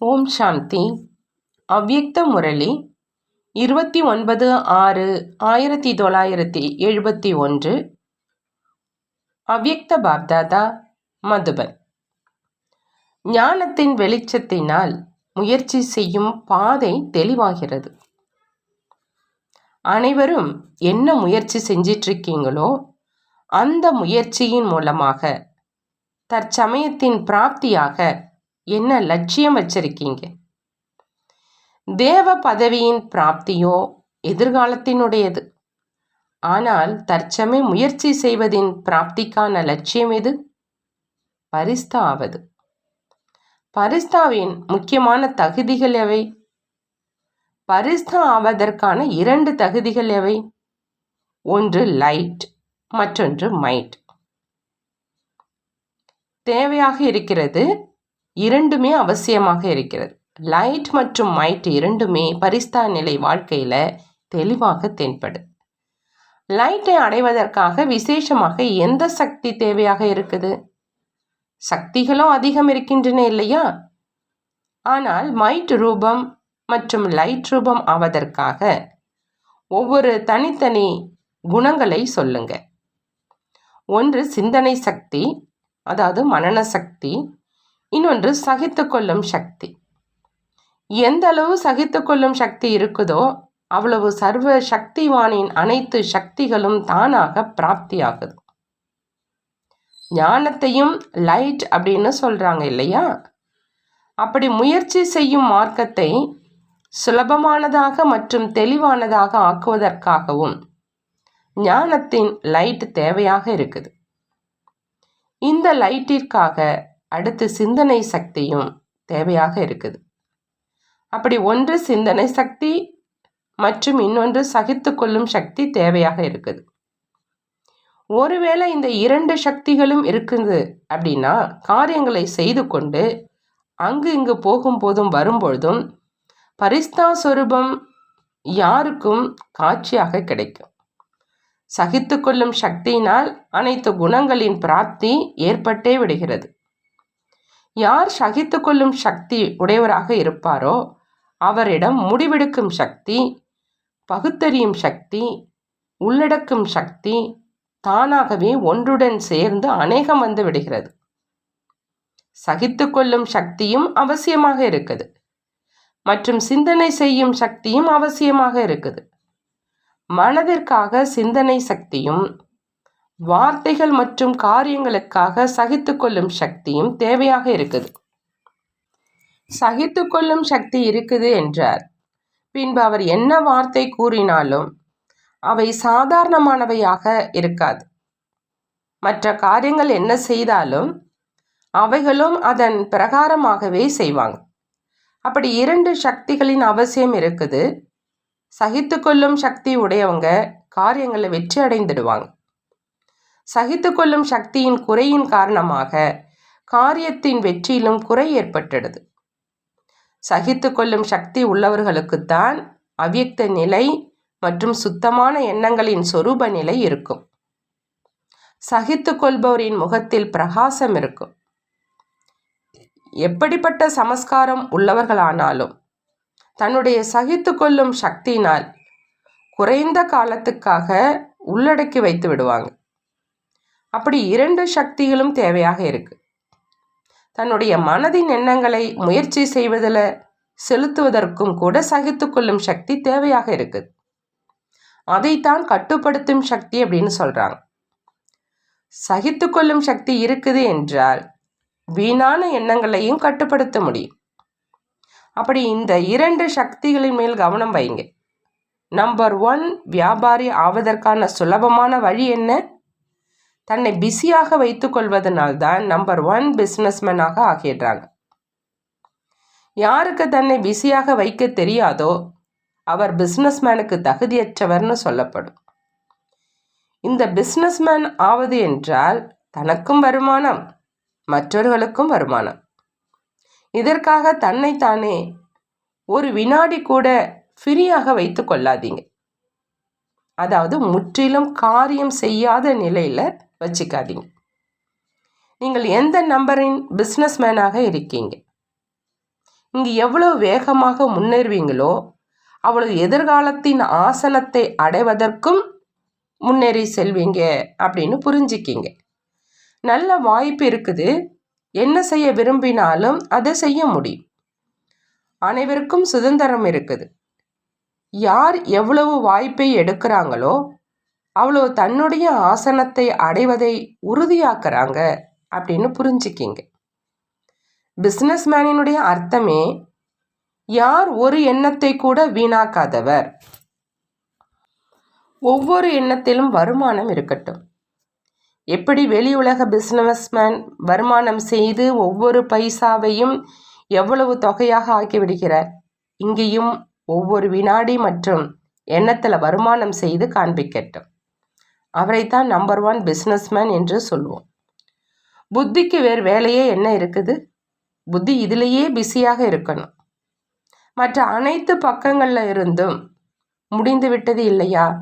ஓம் சாந்தி. அவ்யக்த முரளி இருபத்தி ஒன்பது ஆறு ஆயிரத்தி தொள்ளாயிரத்தி எழுபத்தி ஒன்று அவ்யக்த பாப்தாதா மதுபன். ஞானத்தின் வெளிச்சத்தினால் முயற்சி செய்யும் பாதை தெளிவாகிறது. அனைவரும் என்ன முயற்சி செஞ்சிட்ருக்கீங்களோ அந்த முயற்சியின் மூலமாக தற்சமயத்தின் பிராப்தியாக என்ன லட்சியம் வச்சிருக்கீங்க? தேவ பதவியின் பிராப்தியோ எதிர்காலத்தினுடையது. ஆனால் தற்சமய முயற்சி செய்வதின் பிராப்திக்கான லட்சியம் எது? பரிஸ்தா ஆவது பரிஸ்தாவின் முக்கியமான தகுதிகள் எவை? பரிஸ்தா ஆவதற்கான இரண்டு தகுதிகள் எவை? ஒன்று லைட் மற்றொன்று மைட். தேவையாக இருக்கிறது இரண்டுமே அவசியமாக இருக்கிறது. லைட் மற்றும் மைட் இரண்டுமே பரிஸ்தா நிலை வாழ்க்கையில் தெளிவாக தென்படு லைட்டை அடைவதற்காக விசேஷமாக எந்த சக்தி தேவையாக இருக்குது? சக்திகளும் அதிகம் இருக்கின்றன இல்லையா? ஆனால் மைட் ரூபம் மற்றும் லைட் ரூபம் ஆவதற்காக ஒவ்வொரு தனித்தனி குணங்களை சொல்லுங்க. ஒன்று சிந்தனை சக்தி அதாவது மனன சக்தி இன்னொன்று சகித்து கொள்ளும் சக்தி. எந்த அளவு சகித்து கொள்ளும் சக்தி இருக்குதோ அவ்வளவு சர்வ சக்திவானின் அனைத்து சக்திகளும் தானாக பிராப்தியாகுது. ஞானத்தையும் லைட் அப்படின்னு சொல்கிறாங்க இல்லையா? அப்படி முயற்சி செய்யும் மார்க்கத்தை சுலபமானதாக மற்றும் தெளிவானதாக ஆக்குவதற்காகவும் ஞானத்தின் லைட் தேவையாக இருக்குது. இந்த லைட்டிற்காக அடுத்து சிந்தனை சக்தியும் தேவையாக இருக்குது. அப்படி ஒன்று சிந்தனை சக்தி மற்றும் இன்னொன்று சகித்து கொள்ளும் சக்தி தேவையாக இருக்குது. ஒருவேளை இந்த இரண்டு சக்திகளும் இருக்குது அப்படின்னா காரியங்களை செய்து கொண்டு அங்கு இங்கு போகும்போதும் வரும்பொழுதும் பரிஸ்தா சொரூபம் யாருக்கும் காட்சியாக கிடைக்கும். சகித்து கொள்ளும் சக்தியினால் அனைத்து குணங்களின் பிராப்தி ஏற்பட்டே விடுகிறது. யார் சகித்து கொள்ளும் சக்தி உடையவராக இருப்பாரோ அவரிடம் முடிவெடுக்கும் சக்தி பகுத்தறியும் சக்தி உள்ளடக்கும் சக்தி தானாகவே ஒன்றுடன் சேர்ந்து அநேகம் வந்து விடுகிறது. சகித்து கொள்ளும் சக்தியும் அவசியமாக இருக்குது. மற்றும் சிந்தனை செய்யும் சக்தியும் அவசியமாக இருக்குது. மனதிற்காக சிந்தனை சக்தியும் வார்த்தைகள் மற்றும் காரியங்களுக்காக சகித்து கொள்ளும் சக்தியும் தேவையாக இருக்குது. சகித்து கொள்ளும் சக்தி இருக்குது என்றார். பின்பு அவர் என்ன வார்த்தை கூறினாலும் அவை சாதாரணமானவையாக இருக்காது. மற்ற காரியங்கள் என்ன செய்தாலும் அவைகளும் அதன் பிரகாரமாகவே செய்வாங்க. அப்படி இரண்டு சக்திகளின் அவசியம் இருக்குது. சகித்து கொள்ளும் சக்தி உடையவங்க காரியங்களை வெற்றி அடைந்துடுவாங்க. சகித்து கொள்ளும் சக்தியின் குறையின் காரணமாக காரியத்தின் வெற்றியிலும் குறை ஏற்பட்டுடுது சகித்து கொள்ளும் சக்தி உள்ளவர்களுக்குத்தான் அவ்யக்த நிலை மற்றும் சுத்தமான எண்ணங்களின் சொரூப நிலை இருக்கும். சகித்து கொள்பவரின் முகத்தில் பிரகாசம் இருக்கும். எப்படிப்பட்ட சமஸ்காரம் உள்ளவர்களானாலும் தன்னுடைய சகித்து கொள்ளும் சக்தியினால் குறைந்த காலத்துக்காக உள்ளடக்கி வைத்து விடுவாங்க. அப்படி இரண்டு சக்திகளும் தேவையாக இருக்கு. தன்னுடைய மனதின் எண்ணங்களை முயற்சி செய்வதில் செலுத்துவதற்கும் கூட சகித்து கொள்ளும் சக்தி தேவையாக இருக்குது அதைத்தான் கட்டுப்படுத்தும் சக்தி அப்படின்னு சொல்கிறாங்க சகித்து கொள்ளும் சக்தி இருக்குது என்றால் வீணான எண்ணங்களையும் கட்டுப்படுத்த முடியும். அப்படி இந்த இரண்டு சக்திகளின் மேல் கவனம் வைங்க. நம்பர் ஒன் வியாபாரி ஆவதற்கான சுலபமான வழி என்ன? தன்னை பிஸியாக வைத்துக்கொள்வதனால்தான் நம்பர் ஒன் பிஸ்னஸ்மேனாக ஆகிடுறாங்க யாருக்கு தன்னை பிஸியாக வைக்க தெரியாதோ அவர் பிஸ்னஸ்மேனுக்கு தகுதியற்றவர்னு சொல்லப்படும். இந்த பிஸ்னஸ்மேன் ஆவது என்றால் தனக்கும் வருமானம் மற்றவர்களுக்கும் வருமானம். இதற்காக தன்னைத்தானே ஒரு வினாடி கூட ஃப்ரீயாக வைத்து கொள்ளாதீங்க. அதாவது முற்றிலும் காரியம் செய்யாத நிலையில் வச்சுக்காதீங்க. நீங்கள் எந்த நம்பரின் பிஸ்னஸ்மேனாக இருக்கீங்க? இங்கு எவ்வளவு வேகமாக முன்னேறுவீங்களோ அவ்வளவு எதிர்காலத்தின் ஆசனத்தை அடைவதற்கும் முன்னேறி செல்வீங்க அப்படின்னு புரிஞ்சுக்கிங்க. நல்ல வாய்ப்பு இருக்குது. என்ன செய்ய விரும்பினாலும் அதை செய்ய முடியும். அனைவருக்கும் சுதந்திரம் இருக்குது. யார் எவ்வளவு வாய்ப்பை எடுக்கிறாங்களோ அவ்வளோ தன்னுடைய ஆசனத்தை அடைவதை உறுதியாக்குறாங்க அப்படின்னு புரிஞ்சுக்கிங்க. பிஸ்னஸ் மேனினுடைய அர்த்தமே யார் ஒரு எண்ணத்தை கூட வீணாக்காதவர். ஒவ்வொரு எண்ணத்திலும் வருமானம் இருக்கட்டும். எப்படி வெளி உலக பிஸ்னஸ்மேன் வருமானம் செய்து ஒவ்வொரு பைசாவையும் எவ்வளவு தொகையாக ஆக்கிவிடுகிறார்? இங்கேயும் ஒவ்வொரு வினாடி மற்றும் எண்ணத்தில் வருமானம் செய்து காண்பிக்கட்டும். அவரைத்தான் நம்பர் ஒன் பிஸ்னஸ்மேன் என்று சொல்வோம். புத்திக்கு வேறு வேலையே என்ன இருக்குது? புத்தி இதிலேயே பிஸியாக இருக்கணும். மற்ற அனைத்து பக்கங்களில் இருந்தும் முடிந்து விட்டது இல்லையா?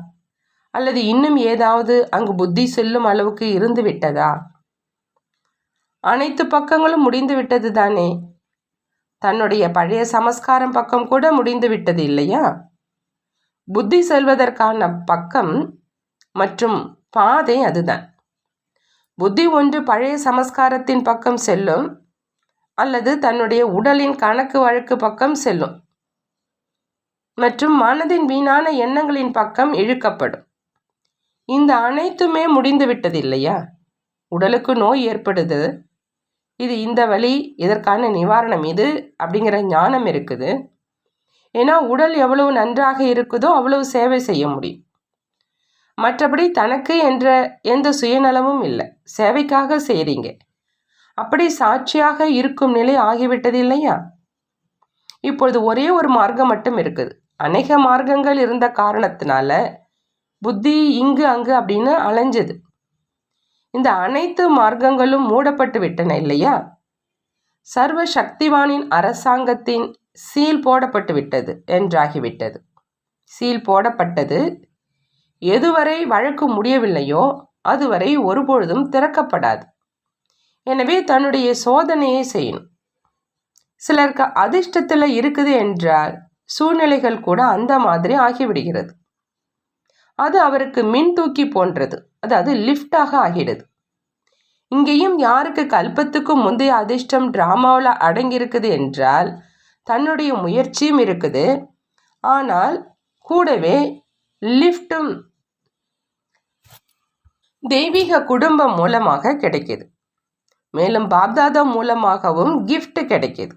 அல்லது இன்னும் ஏதாவது அங்கு புத்தி செல்லும் அளவுக்கு இருந்து விட்டதா? அனைத்து பக்கங்களும் முடிந்து விட்டது தானே? தன்னுடைய பழைய சமஸ்காரம் பக்கம் கூட முடிந்து விட்டது இல்லையா? புத்தி செல்வதற்கான பக்கம் மற்றும் பாதை அதுதான். புத்தி ஒன்று பழைய சமஸ்காரத்தின் பக்கம் செல்லும் அல்லது தன்னுடைய உடலின் கணக்கு வழக்கு பக்கம் செல்லும். மற்றும் மனதின் வீணான எண்ணங்களின் பக்கம் இழுக்கப்படும். இந்த அனைத்துமே முடிந்து விட்டது இல்லையா உடலுக்கு நோய் ஏற்படுது. இது இந்த வழி இதற்கான நிவாரணம் இது அப்படிங்கிற ஞானம் இருக்குது. ஏன்னா உடல் எவ்வளவு நன்றாக இருக்குதோ அவ்வளவு சேவை செய்ய முடியும். மற்றபடி தனக்கு என்ற எந்த சுயநலமும் இல்லை. சேவைக்காக செய்கிறீங்க அப்படி சாட்சியாக இருக்கும் நிலை ஆகிவிட்டது இல்லையா? இப்பொழுது ஒரே ஒரு மார்க்கம் மட்டும் இருக்குது. அநேக மார்க்கங்கள் இருந்த காரணத்தினால புத்தி இங்கு அங்கு அப்படின்னு அலைஞ்சது. இந்த அனைத்து மார்க்கங்களும் மூடப்பட்டு விட்டன இல்லையா? சர்வ சக்திவானின் அரசாங்கத்தின் சீல் போடப்பட்டு விட்டது என்றாகிவிட்டது. சீல் போடப்பட்டது எதுவரை வழக்கு முடியவில்லையோ அதுவரை ஒருபொழுதும் திறக்கப்படாது. எனவே தன்னுடைய சோதனையை செய்யணும். சிலருக்கு அதிர்ஷ்டத்தில் இருக்குது என்றால் சூழ்நிலைகள் கூட அந்த மாதிரி ஆகிவிடுகிறது. அது அவருக்கு மின் தூக்கி போன்றது. அதாவது லிஃப்டாக ஆகிடுது. இங்கேயும் யாருக்கு கல்பத்துக்கும் முந்தைய அதிர்ஷ்டம் டிராமாவில் அடங்கியிருக்குது என்றால் தன்னுடைய முயற்சியும் இருக்குது. ஆனால் கூடவே லிஃப்ட்டும் தெய்வீக குடும்பம் மூலமாக கிடைக்கிது. மேலும் பாப்தாதா மூலமாகவும் கிஃப்ட் கிடைக்கிது.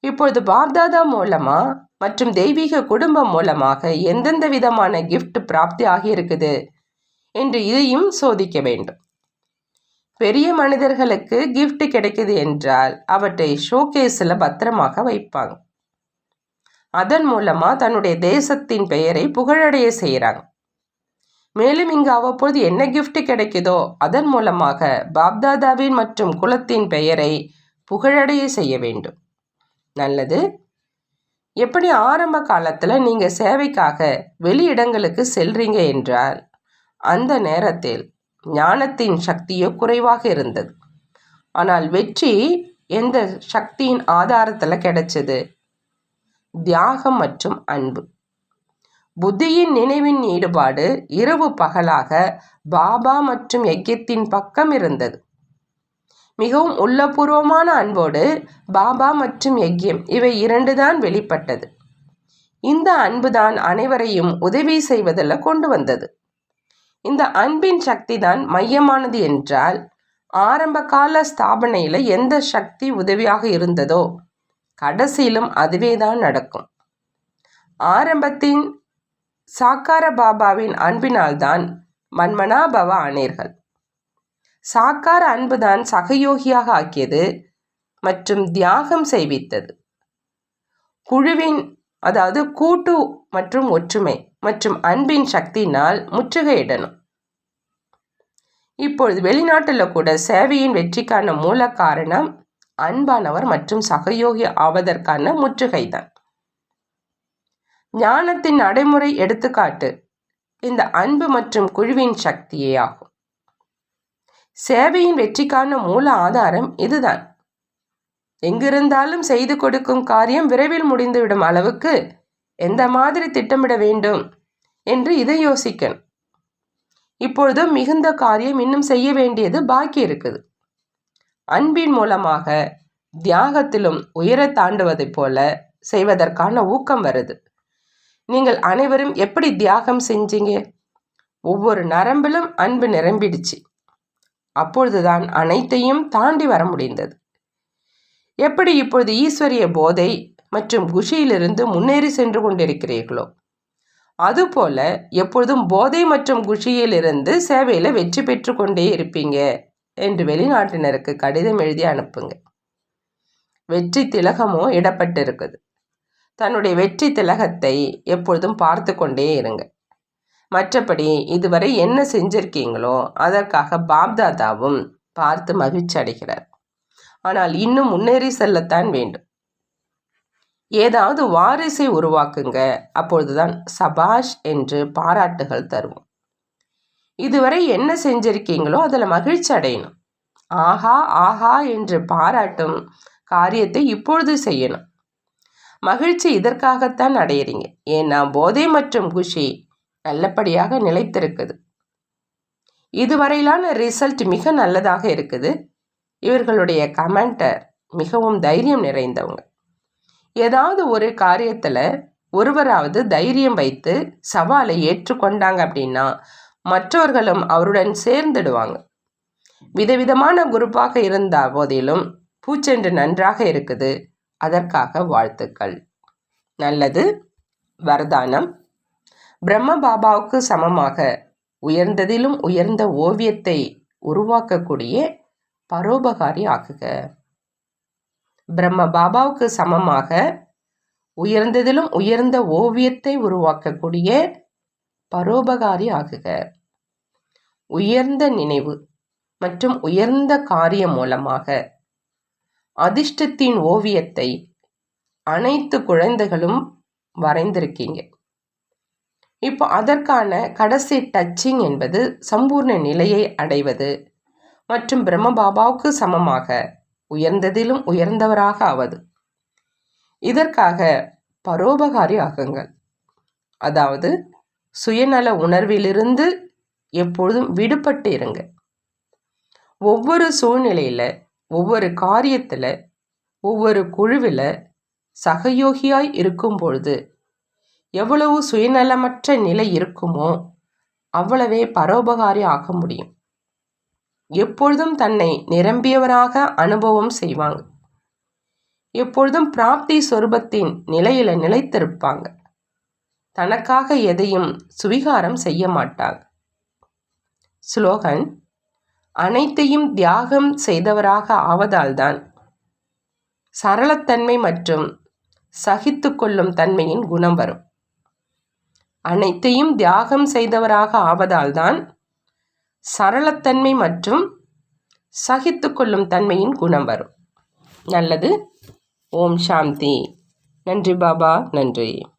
இப்பொழுது பாப்தாதா மூலமா மற்றும் தெய்வீக குடும்பம் மூலமாக எந்தெந்த விதமான கிஃப்ட் பிராப்தி ஆகியிருக்குது என்று இதையும் சோதிக்க வேண்டும். பெரிய மனிதர்களுக்கு கிஃப்ட் கிடைக்குது என்றால் அவற்றை ஷோகேஸில் பத்திரமாக வைப்பாங்க. அதன் மூலமாக தன்னுடைய தேசத்தின் பெயரை புகழடைய செய்கிறாங்க மேலும் இங்கு அவ்வப்போது என்ன கிஃப்ட் கிடைக்குதோ அதன் மூலமாக பாப்தாதாவின் மற்றும் குலத்தின் பெயரை புகழடைய செய்ய வேண்டும். நல்லது. எப்படி ஆரம்ப காலத்தில் நீங்கள் சேவைக்காக வெளியிடங்களுக்கு செல்றீங்க என்றால் அந்த நேரத்தில் ஞானத்தின் சக்தியோ குறைவாக இருந்தது. ஆனால் வெற்றி எந்த சக்தியின் ஆதாரத்தில் கிடைச்சது? தியாகம் மற்றும் அன்பு. புத்தியின் நினைவின் ஈடுபாடு இரவு பகலாக பாபா மற்றும் யக்கியத்தின் பக்கம் இருந்தது. மிகவும் உள்ளபூர்வமான அன்போடு பாபா மற்றும் யக்கியம் இவை இரண்டுதான் வெளிப்பட்டது. இந்த அன்புதான் அனைவரையும் உதவி செய்வதில் கொண்டு வந்தது. இந்த அன்பின் சக்தி தான் மையமானது என்றால் ஆரம்ப கால ஸ்தாபனையில் எந்த சக்தி உதவியாக இருந்ததோ கடைசியிலும் அதுவே தான் நடக்கும். ஆரம்பத்தின் சாக்கார பாபாவின் அன்பினால்தான் மன்மனாபவ ஆனீர்கள். சாக்கார அன்புதான் சகயோகியாக ஆக்கியது மற்றும் தியாகம் செய்வித்தது. குழுவின் அதாவது கூட்டு மற்றும் ஒற்றுமை மற்றும் அன்பின் சக்தியினால் முற்றுகையிடணும். இப்பொழுது வெளிநாட்டில் கூட சேவையின் வெற்றிக்கான மூல காரணம் அன்பானவர் மற்றும் சகயோகி ஆவதற்கான முற்றுகைதான். ஞானத்தின் நடைமுறை எடுத்துக்காட்டு இந்த அன்பு மற்றும் குழுவின் சக்தியே ஆகும். சேவையின் வெற்றிக்கான மூல ஆதாரம் இதுதான். எங்கிருந்தாலும் செய்து கொடுக்கும் காரியம் விரைவில் முடிந்துவிடும் அளவுக்கு எந்த மாதிரி திட்டமிட வேண்டும் என்று இதை யோசிக்கணும். இப்பொழுது மிகுந்த காரியம் இன்னும் செய்ய வேண்டியது பாக்கி இருக்குது. அன்பின் மூலமாக தியாகத்திலும் உயர தாண்டுவதைப் போல செய்வதற்கான ஊக்கம் வருது. நீங்கள் அனைவரும் எப்படி தியாகம் செஞ்சீங்க? ஒவ்வொரு நரம்பிலும் அன்பு நிரம்பிடுச்சு. அப்பொழுதுதான் அனைத்தையும் தாண்டி வர முடிந்தது. எப்படி இப்பொழுது ஈஸ்வரிய போதை மற்றும் குஷியிலிருந்து முன்னேறி சென்று கொண்டிருக்கிறீர்களோ அதுபோல எப்பொழுதும் போதை மற்றும் குஷியிலிருந்து சேவையில் வெற்றி பெற்று கொண்டே இருப்பீங்க என்று வெளிநாட்டினருக்கு கடிதம் எழுதி அனுப்புங்க. வெற்றி திலகமோ இடப்பட்டு இருக்குது தன்னுடைய வெற்றி திலகத்தை எப்பொழுதும் பார்த்து கொண்டே இருங்க. மற்றபடி இதுவரை என்ன செஞ்சிருக்கீங்களோ அதற்காக பாப்தாதாவும் பார்த்து மகிழ்ச்சி அடைகிறார். ஆனால் இன்னும் முன்னேறி செல்லத்தான் வேண்டும். ஏதாவது வாரிசை உருவாக்குங்க அப்பொழுதுதான் சபாஷ் என்று பாராட்டுகள் தருவோம். இதுவரை என்ன செஞ்சிருக்கீங்களோ அதில் மகிழ்ச்சி அடையணும். ஆஹா ஆஹா என்று பாராட்டும் காரியத்தை இப்பொழுது செய்யணும். மகிழ்ச்சி இதற்காகத்தான் அடையிறீங்க. ஏன்னா போதை மற்றும் குஷி நல்லபடியாக நிலைத்திருக்குது. இதுவரையிலான ரிசல்ட் மிக நல்லதாக இருக்குது. இவர்களுடைய கமெண்டர் மிகவும் தைரியம் நிறைந்தவங்க. ஏதாவது ஒரு காரியத்தில் ஒருவராவது தைரியம் வைத்து சவாலை ஏற்றுக்கொண்டாங்க அப்படின்னா மற்றவர்களும் அவருடன் சேர்ந்துடுவாங்க. விதவிதமான குரூப்பாக இருந்த போதிலும் பூச்சென்று நன்றாக இருக்குது. அதற்காக வாழ்த்துக்கள். நல்லது. வரதானம். பிரம்ம பாபாவுக்கு சமமாக உயர்ந்ததிலும் உயர்ந்த ஓவியத்தை உருவாக்கக்கூடிய பரோபகாரி ஆக்குக. பிரம்ம பாபாவுக்கு சமமாக உயர்ந்ததிலும் உயர்ந்த ஓவியத்தை உருவாக்கக்கூடிய பரோபகாரி ஆகுக உயர்ந்த நினைவு மற்றும் உயர்ந்த காரியம் மூலமாக அதிர்ஷ்டத்தின் ஓவியத்தை அனைத்து குழந்தைகளும் வரைந்திருக்கீங்க. இப்போ அதற்கான கடைசி டச்சிங் என்பது சம்பூர்ண நிலையை அடைவது மற்றும் பிரம்மபாபாவுக்கு சமமாக உயர்ந்ததிலும் உயர்ந்தவராக ஆவது. இதற்காக பரோபகாரி ஆகுங்கள். அதாவது சுயநல உணர்விலிருந்து எப்பொழுதும் விடுபட்டு இருங்க. ஒவ்வொரு சூழ்நிலையில் ஒவ்வொரு காரியத்தில் ஒவ்வொரு குழுவில் சகயோகியாய் இருக்கும் பொழுது எவ்வளவு சுயநலமற்ற நிலை இருக்குமோ அவ்வளவே பரோபகாரி ஆக முடியும். எப்பொழுதும் தன்னை நிரம்பியவராக அனுபவம் செய்வாங்க. எப்பொழுதும் பிராப்தி சொரூபத்தின் நிலையில நிலைத்திருப்பாங்க. தனக்காக எதையும் சுவிகாரம் செய்ய மாட்டாங்க. ஸ்லோகன் அனைத்தையும் தியாகம் செய்தவராக ஆவதால்தான். சரளத்தன்மை மற்றும் சகித்து கொள்ளும் தன்மையின் குணம் வரும். அனைத்தையும் தியாகம் செய்தவராக ஆவதால்தான் சரளத்தன்மை மற்றும் சகித்து கொள்ளும் தன்மையின் குணம் வரும். நல்லது. ஓம் சாந்தி. நன்றி பாபா. நன்றி.